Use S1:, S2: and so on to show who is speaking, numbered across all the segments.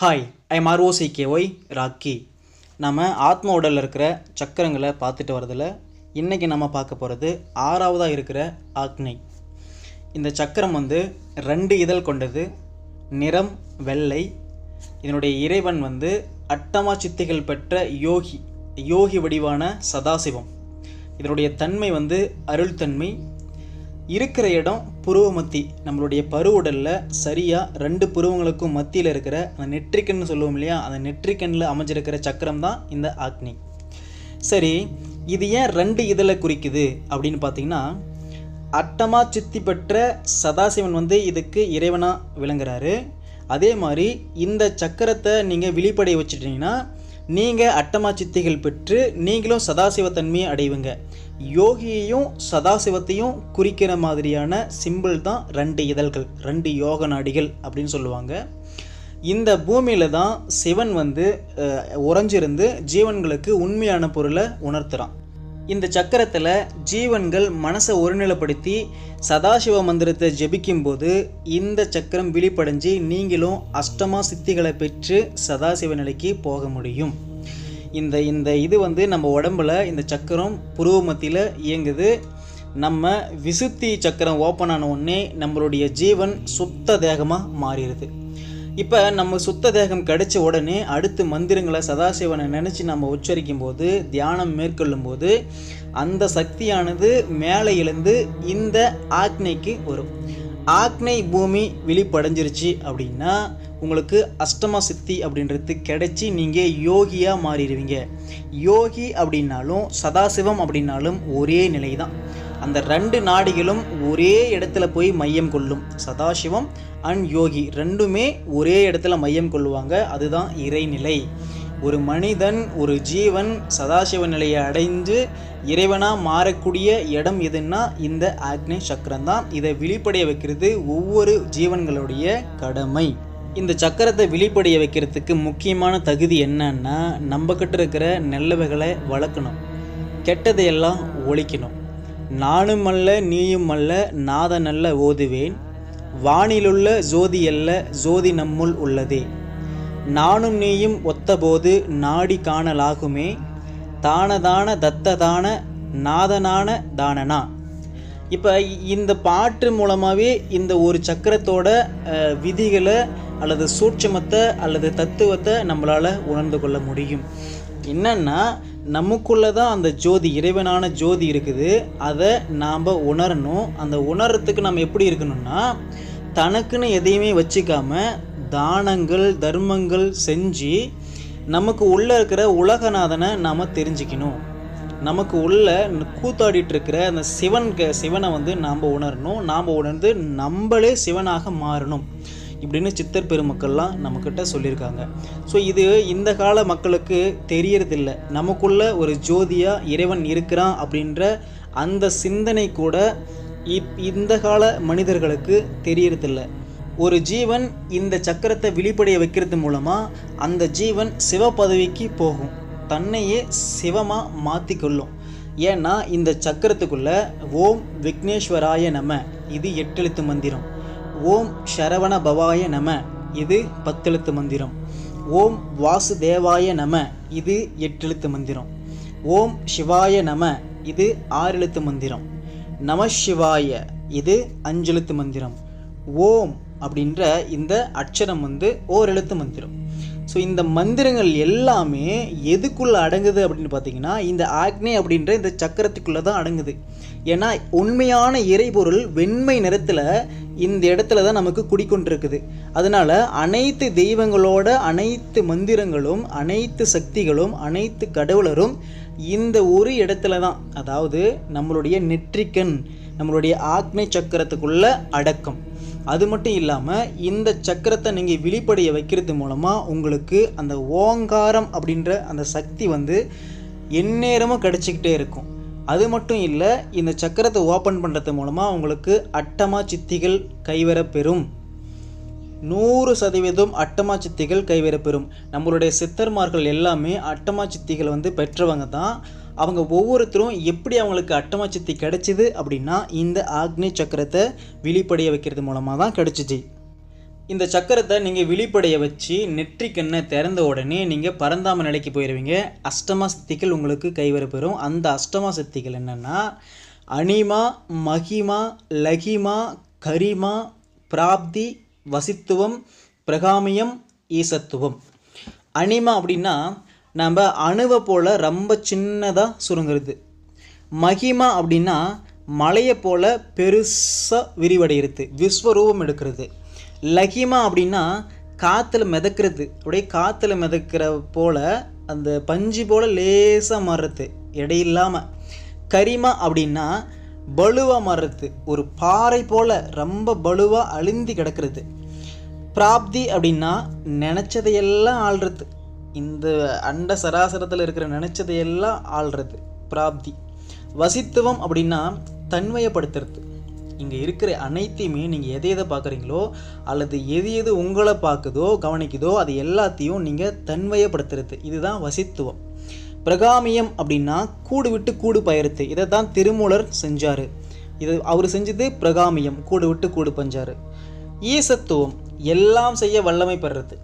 S1: Hi I ஆர்ஓசி ஒய் Rocky நம்ம ஆத்ம உடலில் இருக்கிற சக்கரங்களை பார்த்துட்டு வரதில் இன்றைக்கி நம்ம பார்க்க போகிறது ஆறாவதாக இருக்கிற ஆக்னை இந்த சக்கரம் வந்து ரெண்டு இதழ் கொண்டது நிறம் வெள்ளை. இதனுடைய இறைவன் வந்து அட்டமா சித்திகள் பெற்ற யோகி யோகி வடிவான சதாசிவம். இதனுடைய தன்மை வந்து அருள்தன்மை இருக்கிற இடம் புருவ மத்தி. நம்மளுடைய பருவுடலில் சரியாக ரெண்டு புருவங்களுக்கும் மத்தியில் இருக்கிற அந்த நெற்றிக்கன்னு சொல்லுவோம் இல்லையா? அந்த நெற்றிக்கண்ணில் அமைஞ்சிருக்கிற சக்கரம் தான் இந்த ஆக்னி சரி இது ஏன் ரெண்டு இதழை குறிக்குது? அப்படின்னு பார்த்தீங்கன்னா அட்டமா சித்தி பெற்ற சதாசிவன் வந்து இதுக்கு இறைவனாக விளங்குறாரு. அதே மாதிரி இந்த சக்கரத்தை நீங்கள் விழிப்படைய வச்சுட்டீங்கன்னா நீங்கள் அட்டமா சித்திகள் பெற்று நீங்களும் சதாசிவத்தன்மையை அடைவுங்க. யோகியையும் சதாசிவத்தையும் குறிக்கிற மாதிரியான சிம்பிள் தான் ரெண்டு இதழ்கள் ரெண்டு யோக நாடிகள் அப்படின்னு சொல்லுவாங்க. இந்த பூமியில் தான் சிவன் வந்து உறைஞ்சிருந்து ஜீவன்களுக்கு உண்மையான பொருளை உணர்த்துறான். இந்த சக்கரத்தில் ஜீவன்கள் மனசை ஒருநிலைப்படுத்தி சதாசிவ மந்திரத்தை ஜெபிக்கும்போது இந்த சக்கரம் விழிப்படைஞ்சு நீங்களும் அஷ்டமா சித்திகளை பெற்று சதாசிவ நிலைக்கு போக முடியும். இந்த இந்த இது வந்து நம்ம உடம்புல இந்த சக்கரம் புருவ மத்தியில் இயங்குது. நம்ம விசுத்தி சக்கரம் ஓப்பன் ஆன உடனே நம்மளுடைய ஜீவன் சுத்த தேகமாக மாறிடுது. இப்போ நம்ம சுத்த தேகம் கிடைச்ச உடனே அடுத்து மந்திரங்களை சதாசிவனை நினச்சி நம்ம உச்சரிக்கும் போது தியானம் மேற்கொள்ளும் போது அந்த சக்தியானது மேலே எழுந்து இந்த ஆக்னைக்கு வரும். ஆக்னை பூமி விழிப்படைஞ்சிருச்சு அப்படின்னா உங்களுக்கு அஷ்டம சித்தி அப்படின்றது கிடைச்சி நீங்கள் யோகியாக மாறிடுவீங்க. யோகி அப்படின்னாலும் சதாசிவம் அப்படின்னாலும் ஒரே நிலை தான் அந்த ரெண்டு நாடிகளும் ஒரே இடத்துல போய் மையம் கொள்ளும். சதாசிவம் அண்ட் யோகி ரெண்டுமே ஒரே இடத்துல மையம் கொள்ளுவாங்க. அதுதான் இறைநிலை. ஒரு மனிதன் ஒரு ஜீவன் சதாசிவ நிலையை அடைந்து இறைவனாக மாறக்கூடிய இடம் எதுன்னா இந்த ஆக்னி சக்கரம் தான் இதை விழிப்படைய வைக்கிறது ஒவ்வொரு ஜீவன்களுடைய கடமை. இந்த சக்கரத்தை விழிப்படைய வைக்கிறதுக்கு முக்கியமான தகுதி என்னன்னா நம்மக்கிட்ட இருக்கிற நல்லவைகளை வளர்க்கணும். கெட்டதையெல்லாம் ஒழிக்கணும். நானும் அல்ல நீயும் அல்ல நாதனல்ல ஓதுவேன். வானிலுள்ள ஜோதி அல்ல ஜோதி நம்முள் உள்ளதே. நானும் நீயும் ஒத்தபோது நாடி காணலாகுமே. தானதான தத்ததான நாதனான தானனா. இப்போ இந்த பாட்டு மூலமாகவே இந்த ஒரு சக்கரத்தோட விதிகளை அல்லது சூட்சமத்தை அல்லது தத்துவத்தை நம்மளால் உணர்ந்து கொள்ள முடியும். என்னென்னா நமக்குள்ளே தான் அந்த ஜோதி இறைவனான ஜோதி இருக்குது. அதை நாம் உணரணும். அந்த உணர்றதுக்கு நம்ம எப்படி இருக்கணும்னா தனக்குன்னு எதையுமே வச்சுக்காமல் தானங்கள் தர்மங்கள் செஞ்சு நமக்கு உள்ளே இருக்கிற உலகநாதனை நாம் தெரிஞ்சுக்கணும். நமக்கு உள்ள கூத்தாடிட்டு இருக்கிற அந்த சிவன் சிவனை வந்து நாம் உணரணும். நாம் உணர்ந்து நம்மளே சிவனாக மாறணும். இப்படின்னு சித்தர் பெருமக்கள்லாம் நம்மக்கிட்ட சொல்லியிருக்காங்க. ஸோ இது இந்த கால மக்களுக்கு தெரியறதில்ல. நமக்குள்ள ஒரு ஜோதியாக இறைவன் இருக்கிறான் அப்படின்ற அந்த சிந்தனை கூட இப் இந்த கால மனிதர்களுக்கு தெரியறதில்ல. ஒரு ஜீவன் இந்த சக்கரத்தை விழிப்படைய வைக்கிறது மூலமாக அந்த ஜீவன் சிவ பதவிக்கு போகும். தன்னையே சிவமாக மாற்றிக்கொள்ளும் ஏன்னா இந்த சக்கரத்துக்குள்ள ஓம் விக்னேஸ்வராய நம இது எட்டெழுத்து மந்திரம். ஓம் சரவண பவாய நம இது பத்தெழுத்து மந்திரம். ஓம் வாசுதேவாய நம இது எட்டெழுத்து மந்திரம். ஓம் சிவாய நம இது ஆறெழுத்து மந்திரம். நம சிவாய இது அஞ்செழுத்து மந்திரம். ஓம் அப்படின்ற இந்த அட்சரம் வந்து ஓரெழுத்து மந்திரம். ஸோ இந்த மந்திரங்கள் எல்லாமே எதுக்குள்ளே அடங்குது அப்படின்னு பார்த்தீங்கன்னா இந்த ஆக்னே அப்படின்ற இந்த சக்கரத்துக்குள்ளே தான் அடங்குது. ஏன்னா உண்மையான இறைபொருள் வெண்மை நிறத்தில் இந்த இடத்துல தான் நமக்கு குடிக்கொண்டிருக்குது. அதனால அனைத்து தெய்வங்களோட அனைத்து மந்திரங்களும் அனைத்து சக்திகளும் அனைத்து கடவுளரும் இந்த ஒரு இடத்துல தான். அதாவது நம்மளுடைய நெற்றிக்கண் நம்மளுடைய ஆக்னை சக்கரத்துக்குள்ள அடக்கம். அது மட்டும் இல்லாமல் இந்த சக்கரத்தை நீங்கள் விழிப்படைய வைக்கிறது மூலமாக உங்களுக்கு அந்த ஓங்காரம் அப்படின்ற அந்த சக்தி வந்து எந்நேரமும் கிடச்சிக்கிட்டே இருக்கும். அது மட்டும் இல்லை இந்த சக்கரத்தை ஓப்பன் பண்ணுறது மூலமாக உங்களுக்கு அட்டமா சித்திகள் கைவரப்பெறும். நூறு சதவீதம் அட்டமா சித்திகள் கைவரப்பெறும். நம்மளுடைய சித்தர்மார்கள் எல்லாமே அட்டமா சித்திகள் வந்து பெற்றவங்க தான். அவங்க ஒவ்வொருத்தரும் எப்படி அவங்களுக்கு அட்டமா கிடைச்சிது அப்படின்னா இந்த ஆக்னி சக்கரத்தை விழிப்படைய வைக்கிறது மூலமாக தான் கிடைச்சிச்சு. இந்த சக்கரத்தை நீங்கள் விழிப்படைய வச்சு நெற்றிக்கண்ணை திறந்த உடனே நீங்கள் பரந்தாம நிலைக்கு போயிடுவீங்க அஷ்டமா சக்திகள் உங்களுக்கு கைவரப்பெறும் அந்த அஷ்டமா சக்திகள் என்னென்னா அனிமா மகிமா லகிமா கரிமா பிராப்தி வசித்துவம் பிரகாமியம் ஈசத்துவம். அனிமா அப்படின்னா நம்ம அணுவை போல் ரொம்ப சின்னதாக சுருங்குறது. மகிமா அப்படின்னா மலையை போல் பெருசாக விரிவடைகிறது விஸ்வரூபம் எடுக்கிறது. லகிமா அப்படின்னா காற்றுல மிதக்கிறது. அப்படியே காற்றுல மிதக்கிற போல் அந்த பஞ்சு போல் லேசாக மாறுறது இடையில்லாமல் கரிமா அப்படின்னா பலுவாக மாறுறது ஒரு பாறை போல் ரொம்ப பலுவாக அழுந்தி கிடக்கிறது. பிராப்தி அப்படின்னா நினச்சதையெல்லாம் ஆள்றது. இந்த அண்ட சராசரத்தில் இருக்கிற நினச்சதையெல்லாம் ஆள்றது பிராப்தி. வசித்துவம் அப்படின்னா தன்மையப்படுத்துறது. இங்கே இருக்கிற அனைத்தையுமே நீங்கள் எதை எதை பார்க்குறீங்களோ அல்லது எது எது உங்களை பார்க்குதோ கவனிக்குதோ அது எல்லாத்தையும் நீங்கள் தன்மையப்படுத்துறது. இதுதான் வசித்துவம். பிரகாமியம் அப்படின்னா கூடு விட்டு கூடு பயிர்த்து. இதை தான் திருமூலர் செஞ்சார். இது அவர் செஞ்சது பிரகாமியம் கூடு விட்டு கூடு பஞ்சார். ஈசத்துவம் எல்லாம் செய்ய வல்லமை பெறுறது.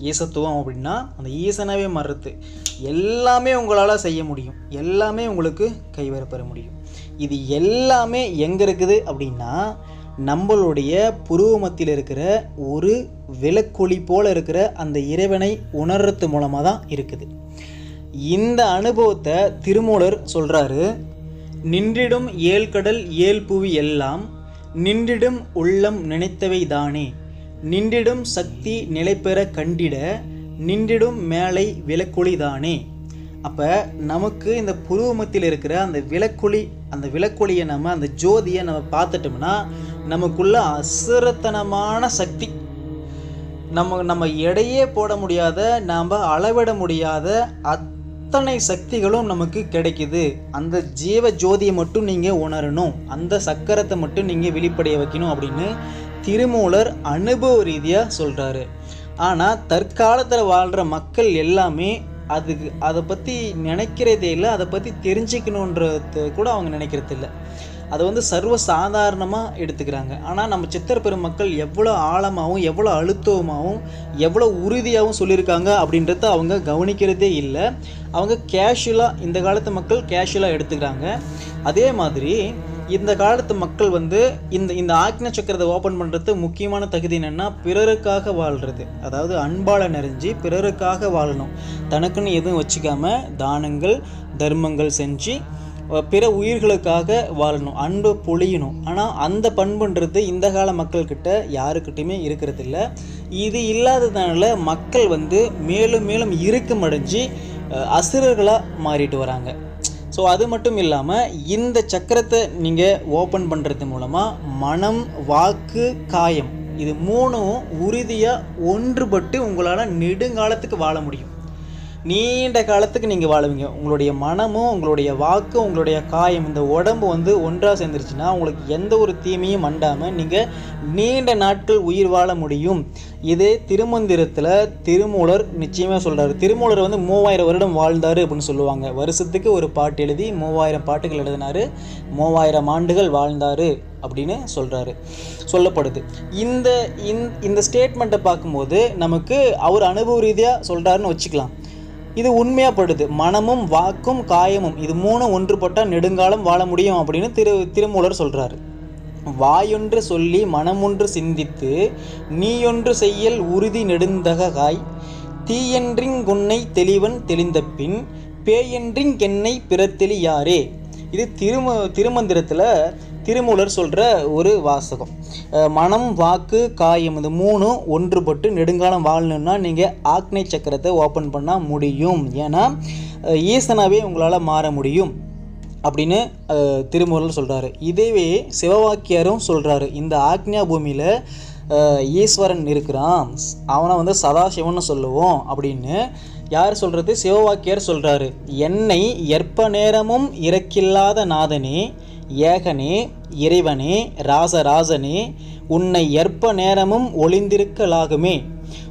S1: ஈசத்துவம் அப்படின்னா அந்த ஈசனாவே மறுத்து எல்லாமே உங்களால் செய்ய முடியும். எல்லாமே உங்களுக்கு கைவர பெற முடியும். இது எல்லாமே எங்கே இருக்குது அப்படின்னா நம்மளுடைய புருவமத்தில் இருக்கிற ஒரு விளக்கொளி போல் இருக்கிற அந்த இறைவனை உணர்றது மூலமாக தான் இருக்குது. இந்த அனுபவத்தை திருமூலர் சொல்கிறாரு நின்றிடும் ஏழ்கடல் ஏல் புவி எல்லாம் நின்றிடும் உள்ளம் நினைத்தவை தானே. நின்றிடும் சக்தி நிலைபெற கண்டிட நின்றிடும் மேலை விளக்கொளி தானே. அப்போ நமக்கு இந்த புருவமத்தில் இருக்கிற அந்த விளக்கொளி அந்த விளக்கொளியை நம்ம அந்த ஜோதியை நம்ம பார்த்துட்டோம்னா நமக்குள்ள அசுரத்தனமான சக்தி நம்ம நம்ம எடையே போட முடியாத நாம் அளவிட முடியாத அத்தனை சக்திகளும் நமக்கு கிடைக்குது. அந்த ஜீவ ஜோதியை மட்டும் நீங்கள் உணரணும். அந்த சக்கரத்தை மட்டும் நீங்கள் வெளிப்படைய வைக்கணும் அப்படின்னு திருமூலர் அனுபவ ரீதியாக சொல்கிறாரு ஆனால் தற்காலத்தில் வாழ்கிற மக்கள் எல்லாமே அதுக்கு அதை பற்றி நினைக்கிறதே இல்லை அதை பற்றி தெரிஞ்சுக்கணுன்றது கூட அவங்க நினைக்கிறது இல்லை. அதை வந்து சர்வ சாதாரணமாக எடுத்துக்கிறாங்க. ஆனால் நம்ம சித்தர் பெருமக்கள் எவ்வளோ ஆழமாகவும் எவ்வளோ அழுத்தமாகவும் எவ்வளோ உறுதியாகவும் சொல்லியிருக்காங்க அப்படின்றத அவங்க கவனிக்கிறதே இல்லை. அவங்க கேஷுவலாக இந்த காலத்து மக்கள் கேஷுவலாக எடுத்துக்கிறாங்க. அதே மாதிரி இந்த காலத்து மக்கள் வந்து இந்த இந்த ஆக்ன சக்கரத்தை ஓப்பன் பண்ணுறது முக்கியமான தகுதி என்னென்னா பிறருக்காக வாழ்கிறது அதாவது அன்பால் நிறைஞ்சு பிறருக்காக வாழணும். தனக்குன்னு எதுவும் வச்சுக்காம தானங்கள் தர்மங்கள் செஞ்சு பிற உயிர்களுக்காக வாழணும். அன்பு பொழியணும். ஆனால் அந்த பண்புன்றது இந்த கால மக்கள்கிட்ட யாருக்கிட்டையுமே இருக்கிறதில்ல. இது இல்லாததுனால மக்கள் வந்து மேலும் மேலும் இறுக்கமடைஞ்சு அசுரர்களாக மாறிட்டு வராங்க. ஸோ அது மட்டும் இல்லாமல் இந்த சக்கரத்தை நீங்கள் ஓப்பன் பண்ணுறது மூலமாக மனம் வாக்கு காயம் இது மூணும் உறுதியாக ஒன்றுபட்டு உங்களால் நெடுங்காலத்துக்கு வாழ முடியும். நீண்ட காலத்துக்கு நீங்கள் வாழுவீங்க. உங்களுடைய மனமும் உங்களுடைய வாக்கும் உங்களுடைய காயம் இந்த உடம்பு வந்து ஒன்றாக சேர்ந்துருச்சுன்னா உங்களுக்கு எந்த ஒரு தீமையும் அண்டாமல் நீங்கள் நீண்ட நாட்கள் உயிர் வாழ முடியும். இதே திருமந்திரத்தில் திருமூலர் நிச்சயமாக சொல்கிறாரு திருமூலர் வந்து மூவாயிரம் வருடம் வாழ்ந்தார் அப்படின்னு சொல்லுவாங்க. வருஷத்துக்கு ஒரு பாட்டு எழுதி மூவாயிரம் பாட்டுகள் எழுதினார். மூவாயிரம் ஆண்டுகள் வாழ்ந்தார் அப்படின்னு சொல்கிறாரு சொல்லப்படுது. இந்த இந்த- இந்த ஸ்டேட்மெண்ட்டை பார்க்கும்போது நமக்கு அவர் அனுபவ ரீதியாக சொல்கிறாருன்னு வச்சுக்கலாம். இது உண்மையாகப்படுது மனமும் வாக்கும் காயமும் இது மூணும் ஒன்றுபட்டால் நெடுங்காலம் வாழ முடியும் அப்படின்னு திரு திருமூலர் சொல்கிறாரு வாயொன்று சொல்லி மனமொன்று சிந்தித்து நீயொன்று செய்யல் உறுதி நெடுந்தகாய் தீயன்றிங்குன்னை தெளிவன் தெளிந்த பின் பேயென்றிங் பேயன்றிங்கென்னை பிறத்தெளியாரே இது திரும திருமந்திரத்தில் திருமூலர் சொல்கிற ஒரு வாசகம். மனம் வாக்கு காயம் இது மூணும் ஒன்றுபட்டு நெடுங்காலம் வாழணும்னா நீங்கள் ஆக்னை சக்கரத்தை ஓப்பன் பண்ணால் முடியும். ஏன்னா ஈசனாகவே ஈசனாவே உங்களால் மாற முடியும். அப்படின்னு திருமூலர் சொல்கிறாரு இதேவே சிவவாக்கியரும் சொல்கிறாரு இந்த ஆக்ஞா பூமியில் ஈஸ்வரன் இருக்கிறான். அவனை வந்து சதாசிவன்னு சொல்லுவோம் அப்படின்னு யார் சொல்கிறது சிவவாக்கியார் சொல்கிறாரு என்னை எற்ப நேரமும் இறக்கில்லாத நாதனே ஏகனே இறைவனே ராசராசனே உன்னை எற்ப நேரமும் ஒளிந்திருக்கலாகுமே.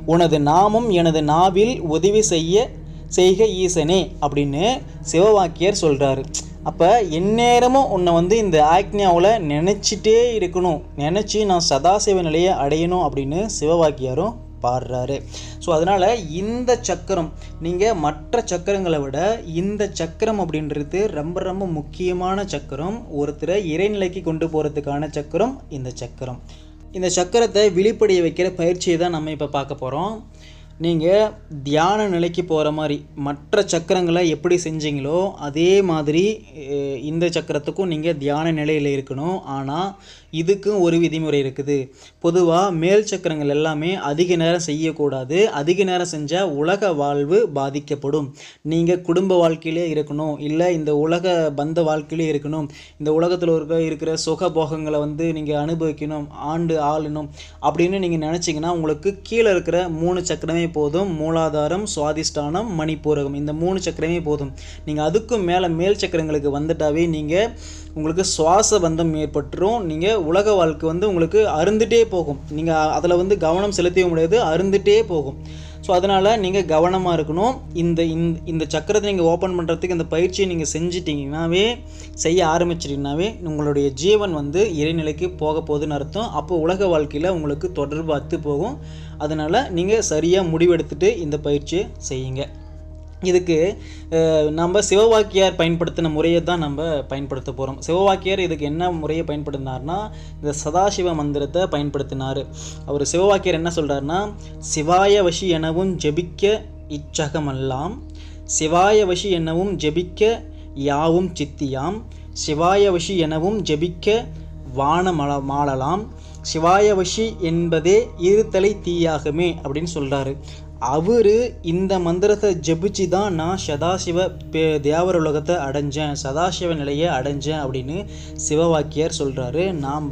S1: உனது நாமம் எனது நாவில் உதவி செய்ய செய்க ஈசனே அப்படின்னு சிவவாக்கியர் சொல்கிறாரு அப்போ எந்நேரமும் உன்னை வந்து இந்த ஆக்ஞாவில் நினச்சிட்டே இருக்கணும். நினச்சி நான் சதாசிவ நிலையை அடையணும் அப்படின்னு சிவவாக்கியாரும் பாடுறாரு. ஸோ அதனால் இந்த சக்கரம் நீங்கள் மற்ற சக்கரங்களை விட இந்த சக்கரம் அப்படின்றது ரொம்ப ரொம்ப முக்கியமான சக்கரம். ஒருத்தரை இறைநிலைக்கு கொண்டு போகிறதுக்கான சக்கரம் இந்த சக்கரம். இந்த சக்கரத்தை விழிப்படைய வைக்கிற பயிற்சியை தான் நம்ம இப்போ பார்க்க போகிறோம் நீங்கள் தியான நிலைக்கு போகிற மாதிரி மற்ற சக்கரங்களை எப்படி செஞ்சீங்களோ அதே மாதிரி இந்த சக்கரத்துக்கும் நீங்கள் தியான நிலையில் இருக்கணும். ஆனால் இதுக்கும் ஒரு விதிமுறை இருக்குது. பொதுவாக மேல் சக்கரங்கள் எல்லாமே அதிக நேரம் செய்யக்கூடாது. அதிக நேரம் செஞ்சால் உலக வாழ்வு பாதிக்கப்படும். நீங்கள் குடும்ப வாழ்க்கையிலே இருக்கணும். இல்லை இந்த உலக பந்த வாழ்க்கையிலே இருக்கணும். இந்த உலகத்தில் இருக்க இருக்கிற சுக போகங்களை வந்து நீங்கள் அனுபவிக்கணும். ஆண்டு ஆளணும். அப்படின்னு நீங்கள் நினச்சிங்கன்னா உங்களுக்கு கீழே இருக்கிற மூணு சக்கரமே போதும். மூலாதாரம் சுவாதிஷ்டானம் மணிப்பூரகம். இந்த மூணு சக்கரமே போதும். நீங்கள் அதுக்கும் மேலே மேல் சக்கரங்களுக்கு வந்துட்டாவே நீங்கள் உங்களுக்கு சுவாச பந்தம் ஏற்பட்டுரும். நீங்கள் உலக வாழ்க்கை வந்து உங்களுக்கு அருந்துகிட்டே போகும். நீங்கள் அதில் வந்து கவனம் செலுத்தவே முடியாது அருந்துகிட்டே போகும். ஸோ அதனால் நீங்கள் கவனமாக இருக்கணும். இந்த இந்த இந்த சக்கரத்தை நீங்கள் ஓப்பன் பண்ணுறதுக்கு இந்த பயிற்சியை நீங்கள் செஞ்சிட்டிங்கனாவே செய்ய ஆரம்பிச்சிட்டிங்கனாவே உங்களுடைய ஜீவன் வந்து இறைநிலைக்கு போக போகுதுன்னு அர்த்தம். அப்போ உலக வாழ்க்கையில் உங்களுக்கு தொடர்பு அத்து போகும். அதனால் நீங்கள் சரியாக முடிவெடுத்துட்டு இந்த பயிற்சியை செய்யுங்க. இதுக்கு நம்ம சிவவாக்கியார் பயன்படுத்தின முறையை தான் நம்ம பயன்படுத்த போகிறோம் சிவவாக்கியார் இதுக்கு என்ன முறையை பயன்படுத்தினார்னா இந்த சதாசிவ மந்திரத்தை பயன்படுத்தினார். அவர் சிவவாக்கியார் என்ன சொல்கிறாருன்னா சிவாய வசி எனவும் ஜெபிக்க இச்சகமல்லாம். சிவாய வசி எனவும் ஜெபிக்க யாவும் சித்தியாம். சிவாய வசி எனவும் ஜெபிக்க வானமல மாளலாம் சிவாயவசி என்பதே இருத்தலை தீயாகுமே அப்படின்னு சொல்கிறாரு அவர் இந்த மந்திரத்தை ஜெபிச்சு தான் நான் சதாசிவ பே தேவர உலகத்தை அடைஞ்சேன் சதாசிவ நிலையை அடைஞ்சேன் அப்படின்னு சிவவாக்கியர் சொல்கிறாரு நாம்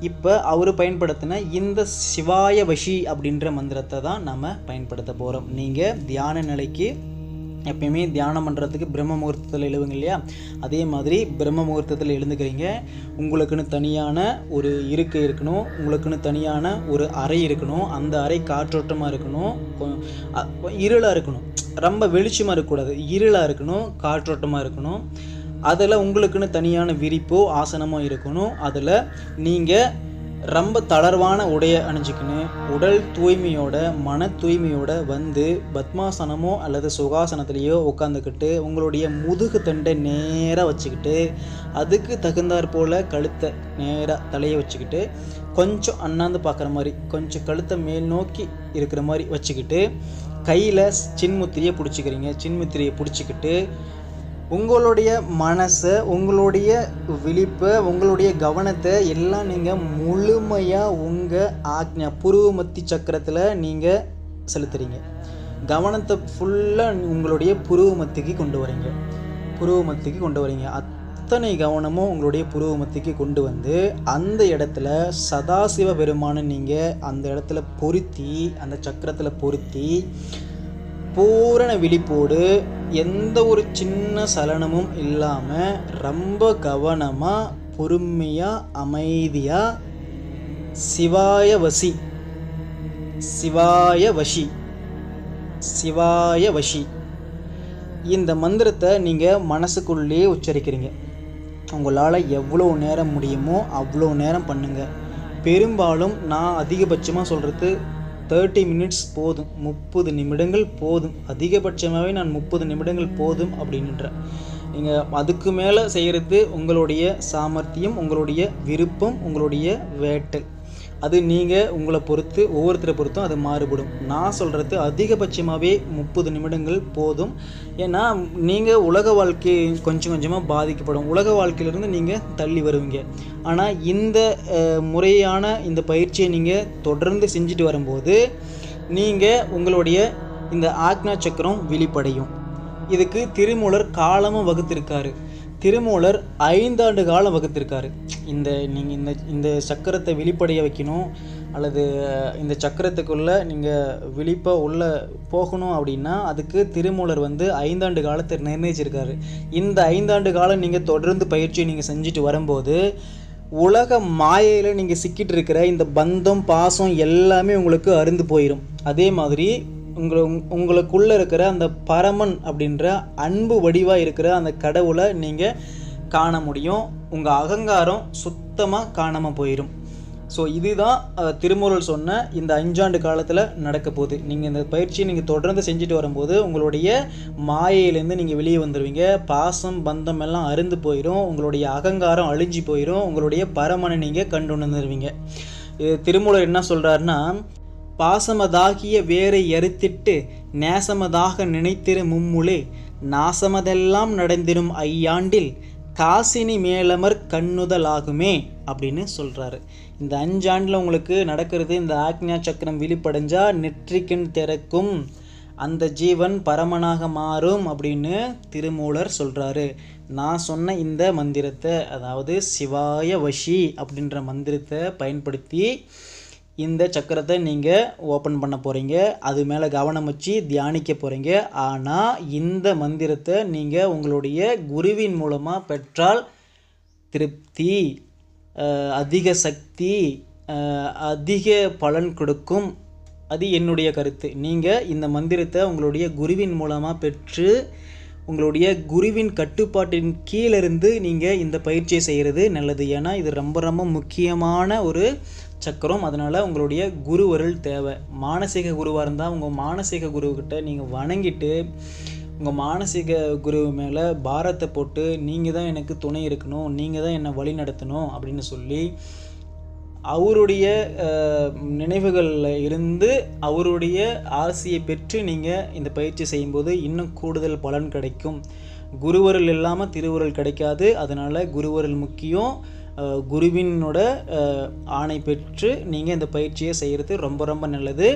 S1: இப்போ அவர் பயன்படுத்தின இந்த சிவாய வஷி அப்படின்ற மந்திரத்தை தான் நம்ம பயன்படுத்த போகிறோம் நீங்கள் தியான நிலைக்கு எப்பயுமே தியானம் பண்ணுறதுக்கு பிரம்ம முகூர்த்தத்தில் எழுவுங்க இல்லையா? அதே மாதிரி பிரம்ம முகூர்த்தத்தில் எழுந்துக்கிறீங்க. உங்களுக்குன்னு தனியான ஒரு இருக்கை இருக்கணும். உங்களுக்குன்னு தனியான ஒரு அறை இருக்கணும். அந்த அறை காற்றோட்டமாக இருக்கணும். இருளாக இருக்கணும். ரொம்ப வெளிச்சமாக இருக்கக்கூடாது. இருளாக இருக்கணும். காற்றோட்டமாக இருக்கணும். அதில் உங்களுக்குன்னு தனியான விரிப்போ ஆசனமோ இருக்கணும். அதில் நீங்கள் ரொம்ப தளர்வான உடையை அணிஞ்சிக்கின்னு உடல் தூய்மையோட மன தூய்மையோட வந்து பத்மாசனமோ அல்லது சுகாசனத்திலேயோ உட்காந்துக்கிட்டு உங்களுடைய முதுகு தண்டை நேராக வச்சுக்கிட்டு அதுக்கு தகுந்தாற் போல் கழுத்தை நேராக தலையை வச்சுக்கிட்டு கொஞ்சம் அண்ணாந்து பார்க்குற மாதிரி கொஞ்சம் கழுத்தை மேல் நோக்கி இருக்கிற மாதிரி வச்சுக்கிட்டு கையில் சின்முத்திரியை பிடிச்சிக்கிறீங்க. சின்முத்திரியை பிடிச்சிக்கிட்டு உங்களுடைய மனசை உங்களுடைய விழிப்பை உங்களுடைய கவனத்தை எல்லாம் நீங்கள் முழுமையாக உங்கள் ஆக்ஞா புருவமத்தி சக்கரத்தில் நீங்கள் செலுத்துறீங்க. கவனத்தை ஃபுல்லாக உங்களுடைய புருவமத்திக்கு கொண்டு வரீங்க. புருவமத்திக்கு கொண்டு வரீங்க. அத்தனை கவனமும் உங்களுடைய புருவமத்திக்கு கொண்டு வந்து அந்த இடத்துல சதாசிவ பெருமானை நீங்கள் அந்த இடத்துல பொருத்தி அந்த சக்கரத்தில் பொருத்தி பூரண விழிப்போடு எந்த ஒரு சின்ன சலனமும் இல்லாமல் ரொம்ப கவனமாக பொறுமையாக அமைதியாக சிவாய வசி. சிவாய வஷி சிவாய வஷி இந்த மந்திரத்தை நீங்கள் மனசுக்குள்ளேயே உச்சரிக்கிறீங்க. உங்களால் எவ்வளோ நேரம் முடியுமோ அவ்வளோ நேரம் பண்ணுங்கள் பெரும்பாலும் நான் அதிகபட்சமாக சொல்கிறது தேர்ட்டி மினிட்ஸ் போதும். முப்பது நிமிடங்கள் போதும். அதிகபட்சமாகவே நான் முப்பது நிமிடங்கள் போதும் அப்படின்றேன் நீங்கள் அதுக்கு மேலே செய்கிறது உங்களுடைய சாமர்த்தியம் உங்களுடைய விருப்பம் உங்களுடைய வேட்டல். அது நீங்கள் உங்களை பொறுத்து ஒவ்வொருத்தரை பொறுத்தும் அது மாறுபடும். நான் சொல்கிறது அதிகபட்சமாகவே முப்பது நிமிடங்கள் போதும். ஏன்னா நீங்கள் உலக வாழ்க்கை கொஞ்சம் கொஞ்சமாக பாதிக்கப்படும். உலக வாழ்க்கையிலேருந்து நீங்கள் தள்ளி வருவீங்க. ஆனால் இந்த முறையான இந்த பயிற்சியை நீங்கள் தொடர்ந்து செஞ்சுட்டு வரும்போது நீங்கள் உங்களுடைய இந்த ஆக்னா சக்கரம் விழிப்படையும். இதுக்கு திருமூலர் காலமும் வகுத்திருக்காரு. திருமூலர் ஐந்தாண்டு காலம் வகுத்திருக்காரு. இந்த நீங்கள் இந்த இந்த சக்கரத்தை விழிப்படைய வைக்கணும் அல்லது இந்த சக்கரத்துக்குள்ளே நீங்கள் விழிப்பாக உள்ளே போகணும் அப்படின்னா அதுக்கு திருமூலர் வந்து ஐந்தாண்டு காலத்தை நிர்ணயிச்சிருக்காரு. இந்த ஐந்தாண்டு காலம் நீங்கள் தொடர்ந்து பயிற்சியை நீங்கள் செஞ்சுட்டு வரும்போது உலக மாயையில் நீங்கள் சிக்கிட்டு இருக்கிற இந்த பந்தம் பாசம் எல்லாமே உங்களுக்கு அருந்து போயிடும் அதே மாதிரி உங்களை உங்களுக்குள்ளே இருக்கிற அந்த பரமன் அப்படின்ற அன்பு வடிவாக இருக்கிற அந்த கடவுளை நீங்கள் காண முடியும். உங்கள் அகங்காரம் சுத்தமாக காணாமல் போயிடும் ஸோ இதுதான் அஹ், சொன்ன இந்த அஞ்சாண்டு காலத்தில் நடக்க போகுது. நீங்கள் இந்த பயிற்சியை நீங்கள் தொடர்ந்து செஞ்சுட்டு வரும்போது உங்களுடைய மாயையிலேருந்து நீங்கள் வெளியே வந்துடுவீங்க பாசம் பந்தம் எல்லாம் அருந்து போயிடும் உங்களுடைய அகங்காரம் அழிஞ்சு போயிடும் உங்களுடைய பரமனை நீங்கள் கண்டு உணர்ந்துருவீங்க இது திருமூலர் என்ன சொல்கிறாருன்னா பாசமதாகிய வேரை எரித்திட்டு நேசமதாக நினைத்திரு மும்முளே நாசமதெல்லாம் நடந்திடும் ஐயாண்டில் காசினி மேலமர் கண்ணுதலாகுமே அப்படின்னு சொல்கிறாரு இந்த அஞ்சாண்டில் உங்களுக்கு நடக்கிறது இந்த ஆக்ஞா சக்கரம் விழிப்படைஞ்சால் நெற்றிக்கண் திறக்கும். அந்த ஜீவன் பரமனாக மாறும் அப்படின்னு திருமூலர் சொல்கிறாரு நான் சொன்ன இந்த மந்திரத்தை அதாவது சிவாய வஷி அப்படின்ற மந்திரத்தை பயன்படுத்தி இந்த சக்கரத்தை நீங்கள் ஓப்பன் பண்ண போகிறீங்க அது மேலே கவனம் வச்சு தியானிக்க போகிறீங்க ஆனால் இந்த மந்திரத்தை நீங்கள் உங்களுடைய குருவின் மூலமாக பெற்றால் திருப்தி அதிக சக்தி அதிக பலன் கொடுக்கும். அது என்னுடைய கருத்து. நீங்கள் இந்த மந்திரத்தை உங்களுடைய குருவின் மூலமாக பெற்று உங்களுடைய குருவின் கட்டுப்பாட்டின் கீழிருந்து நீங்கள் இந்த பயிற்சியை செய்கிறது நல்லது. ஏன்னா இது ரொம்ப ரொம்ப முக்கியமான ஒரு சக்கரம் அதனால் உங்களுடைய குருவருள் தேவை. மானசீக குருவாக இருந்தால் உங்கள் மானசீக குருவுக்கிட்ட நீங்கள் வணங்கிட்டு உங்கள் மானசீக குரு மேலே பாரத்தை போட்டு நீங்கள் தான் எனக்கு துணை இருக்கணும் நீங்கள் தான் என்னை வழி நடத்தணும் அப்படின்னு சொல்லி அவருடைய நினைவுகளில் இருந்து அவருடைய ஆசையை பெற்று நீங்கள் இந்த பயிற்சி செய்யும்போது இன்னும் கூடுதல் பலன் கிடைக்கும். குருவருள் இல்லாமல் திருவருள் கிடைக்காது. அதனால் குருவருள் முக்கியம். குருவினோட ஆணை பெற்று நீங்கள் இந்த பயிற்சியை செய்கிறது ரொம்ப ரொம்ப நல்லது.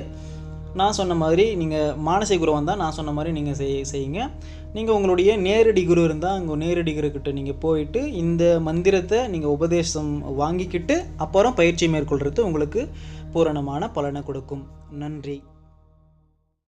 S1: நான் சொன்ன மாதிரி நீங்கள் மானசீக குரு வந்தால் நான் சொன்ன மாதிரி நீங்கள் செய் செய்யுங்க. நீங்கள் உங்களுடைய நேரடி குரு இருந்தால் உங்கள் நேரடி குருக்கிட்ட நீங்கள் போயிட்டு இந்த மந்திரத்தை நீங்கள் உபதேசம் வாங்கிக்கிட்டு அப்புறம் பயிற்சி மேற்கொள்கிறது உங்களுக்கு பூரணமான பலனை கொடுக்கும். நன்றி.